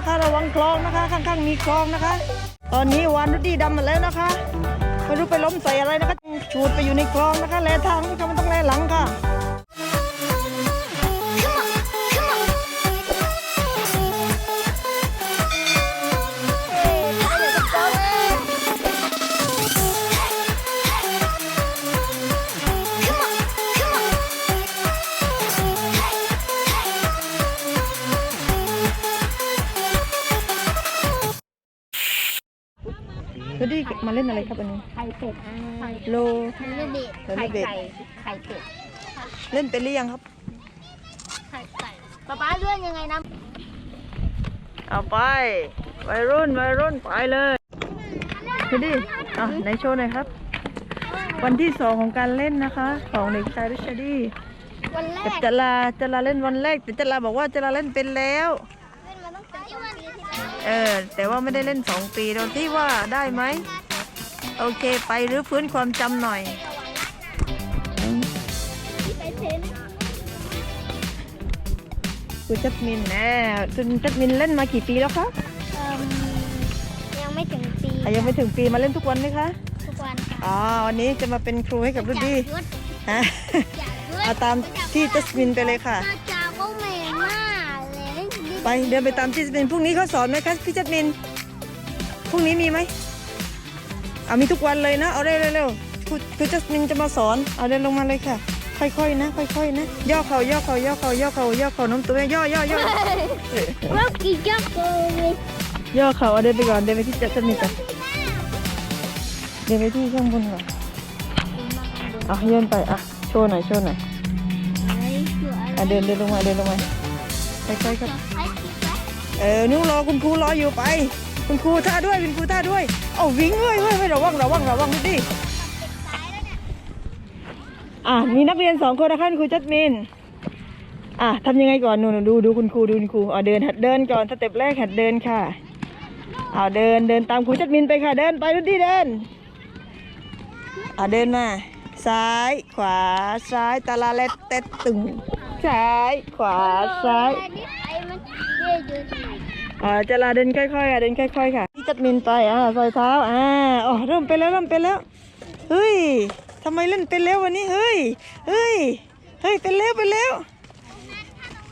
นะคะ ระวังคลองนะคะ ข้างๆมีคลองนะคะ ตอนนี้วานรุดดี้ดำมาแล้วนะคะไม่รู้ไปล้มใส่อะไรนะคะ ชูดไปอยู่ในคลองนะคะแลทางนะคะมันต้องแลหลังค่ะ รุดดี้มาเล่นอะไรครับวันนี้ ไข่เป็ดโลมันไม่เด็ดมันไม่ไข่เด็ดไก่ไข่เป็ดเล่นเป็นหรือยังครับ ไข่ไก่ป๊าป๊าเลื่อนยังไงนะเอาไปวัยรุ่นวัยรุ่นไปเลยดูดิอะไหนโชว์หน่อยครับ วันที่สองของการเล่นนะคะ ของเด็กชายริชาร์ดี้วันแรแต่ก จลาจลาเล่นวันแรกแต่จลาบอกว่าจลาเล่นเป็นแล้ว เออ แต่ว่าไม่ได้เล่นสองปีเราที่ว่าได้ไหม โอเค ไปรื้อฟื้นความจำหน่อยที่ไปเทนคุณจัดมินแน่คุณจัดมินเล่นมากี่ปีแล้วคะเอิ่มยังไม่ถึงปีอะยังไม่ถึงปีมาเล่นทุกวันไหมคะ ทุกวันค่ะอ๋อ วันนี้จะมาเป็นครูให้กับรุ่นดีจากยุทธฮะจากยุทธเอาตามที่จัสมินไปเลยค่ะ น่าจะ ไปเดินไปตามที่จัสมินพรุ่งนี้เขาสอนไหมคะพี่จัสมินพรุ่งนี้มีไหมเอามีทุกวันเลยนะ เอาเร็วเร็วๆครูครูจัสมินจะมาสอน เอาเดินลงมาเลยค่ะ ค่อยๆนะ ค่อยๆนะ ย่อเข่าย่อเข่าย่อเข่าย่อเข่าย่อเข่าโน้มตัวย่อย่อย่อเมื่อกี้จะเกินย่อเข่าเอาเดินไปก่อน เดินไปที่จัสมินก่อนเดินไปที่ข้างบนก่อนอะเดินไปอะโชว์หน่อยโชว์หน่อยอะเดินเดินลงมาเดินลงมา ค่อยๆครับเออนุ่งรอคุณครูรออยู่ไป คุณครูท่าด้วยคุณครูท่าด้วยเอาวิ่งเว้ยเว้ยเว้ยระวังระวังระวังดิอะมีนักเรียนสองคนนะคะคุณครูจัดมินอะทำยังไงก่อนหนูหนูดูดูคุณครูดูคุณครูอะเดินหัดเดินก่อนสเต็ปแรกหัดเดินค่ะอ่าเดินเดินตามครูจัดมินไปค่ะเดินไปดูดิเดินอะเดินมาซ้ายขวาซ้ายตาลาเล็ดเต็ดตึง ซ้ายขวาซ้ายอ่าจะลาเดินค่อยๆอะเดินค่อยๆค่ะที่จัดมินไปอ่าซอยเท้าอ่าอ๋อเริ่มเป็นแล้วเริ่มเป็นแล้วเฮ้ยทำไมเล่นเป็นแล้ววันนี้เฮ้ยเฮ้ยเฮ้ยเป็นแล้วเป็นแล้ว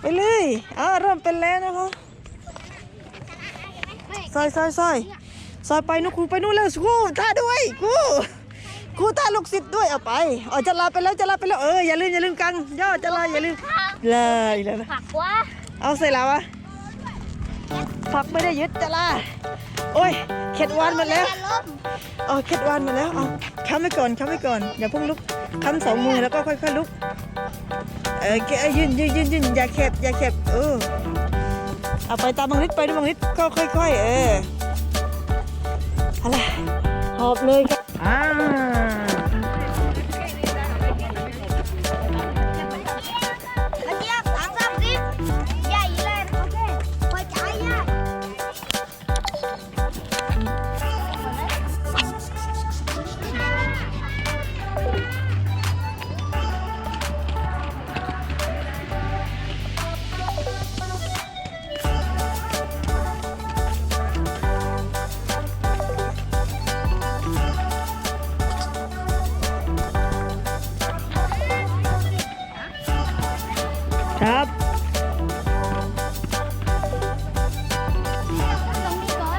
ไปเลยอ่าเริ่มเป็นแล้วนะคะซอยซอยซอยซอยไปนุครูไปนู่นแล้วครูท่าด้วยครู ครูท่าลูกศิษย์ด้วยเอาไปอ๋อจะลาไปแล้วจะลาไปแล้วเอออย่าลืมอย่าลืมกังย่อจะลาอย่าลืมเลยเลยผักวะเอาใส่แล้วอะผักไม่ได้ยึดจะล่ะโอ้ยเข็ดวานหมาแล้วล้มเอาเข็ดวานหมาแล้วเอาค้ำไว้ก่อนค้ำไว้ก่อนอย่าเพุ่งลุกค้ำสองมือแล้วก็ค่อยๆลุกเออเกยืนยืนยืนยืนอย่าเข็บอย่าเข็บเออเอาไปตามบังนิดไปดูบังนิดก็ค่อย ๆ เอออะไรหอบเลยครับอ่า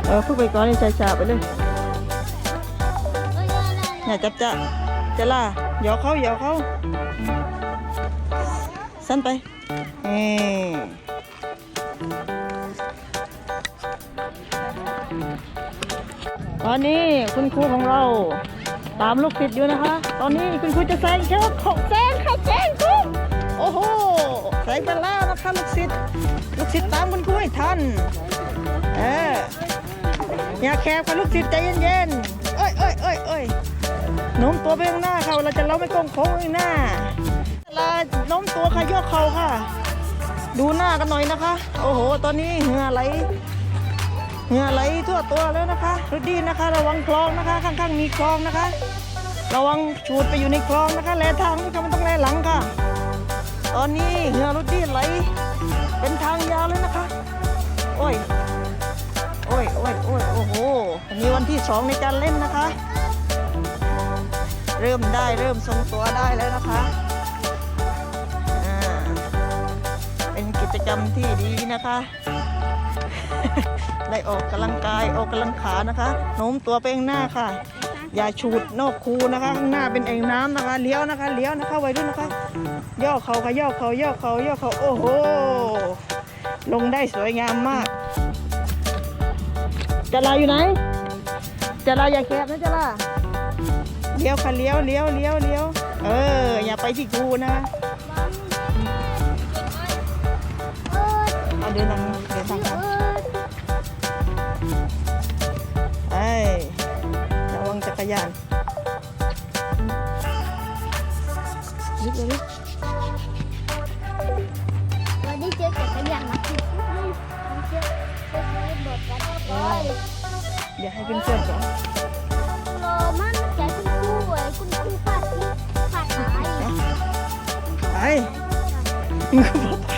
เออพูดไปก่อนนี่ชาๆไปเลยอย่าจับจะจะล่าหยอกเขาหยอกเขาสั้นไปเออตอนนี้คุณครูของเรา ตามลูกศิษย์อยู่นะคะ ตอนนี้คุณครูจะแซงแค่ว่าของแซงค่ะแซงครูโอ้โหแซงไปแล้วนะคะลูกศิษย์ลูกศิษย์ตามคุณครูให้ทันเออ อย่าแคบค่ะลูกศิษย์ใจเย็นๆเอ้ยเอ้ยเอ้ยเอ้ยโน้มตัวไปข้างหน้าค่ะเวลาจะเล้าไม่โกงโค้งข้างหน้าเวลาโน้มตัวค่ะย่อเข่าค่ะ ดูหน้ากันหน่อยนะคะ โอ้โห ตอนนี้เหงื่อไหลเหงื่อไหลทั่วตัวแล้วนะคะรุดดี้นะคะ ระวังคลองนะคะ ข้างๆมีคลองนะคะ ระวังชูดไปอยู่ในคลองนะคะ แลทางนะคะมันต้องแลหลังค่ะ ตอนนี้เหงื่อรุดดีไหล เป็นทางยาวเลยนะคะ โอ้ย โอ้ยโอ้ยโอ้ยโอ้โหนี้วันที่สองในการเล่นนะคะ เริ่มได้เริ่มทรงตัวได้แล้วนะคะอ่าเป็นกิจกรรมที่ดีนะคะ ได้ออกกำลังกายออกกำลังขานะคะโน้มตัวไปข้างหน้าค่ะ อย่าฉูดนอกคูนะคะข้างหน้าเป็นเอ่งน้ำนะคะเลี้ยวนะคะเลี้ยวนะคะไว้ด้วยนะคะ ย่อเขาค่ะย่อเขาย่อเขาย่อเขาโอ้โหลงได้สวยงามมาก จะลาอยู่ไหนจะลาอย่าแคบนะจะลาเลี้ยวค่ะเลี้ยวเลี้ยวเลี้ยวเลี้ยวเออ อย่าไปที่คูนะเอาเดินทางเดินทางกันไอ้ระวังจักรยานนิดเลย อย่าให้เพื่อนๆก่อนโลมันแกคุณครูเว้ยคุณครูป้าที่ป้าหายไปมึงก็บอกไป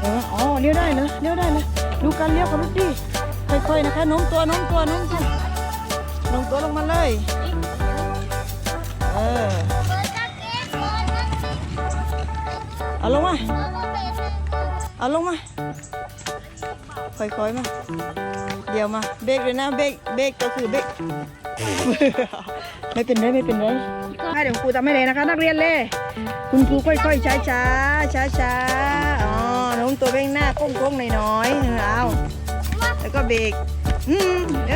เอออ๋อเลี้ยวได้เหรอเลี้ยวได้เหรอดูการเลี้ยวของรถดิค่อยๆนะคะโน้มตัวโน้มตัวโน้มตัวโน้มตัวลงมาเลยเออเอาลงมาเอาลงมา ค่อยๆมา เดี๋ยวมาเบรกเลยนะเบรกเบรกก็คือเบรกไม่เป็นไรไม่เป็นไรให้เดี๋ยวครูทำให้เลยนะคะ นักเรียนเลยคุณครูค่อยๆช้าช้าช้าช้าๆอ๋อน้มตัวเบ่งหน้าโค้งๆหน่อยๆเอาแล้วก็เบรกอืมเอ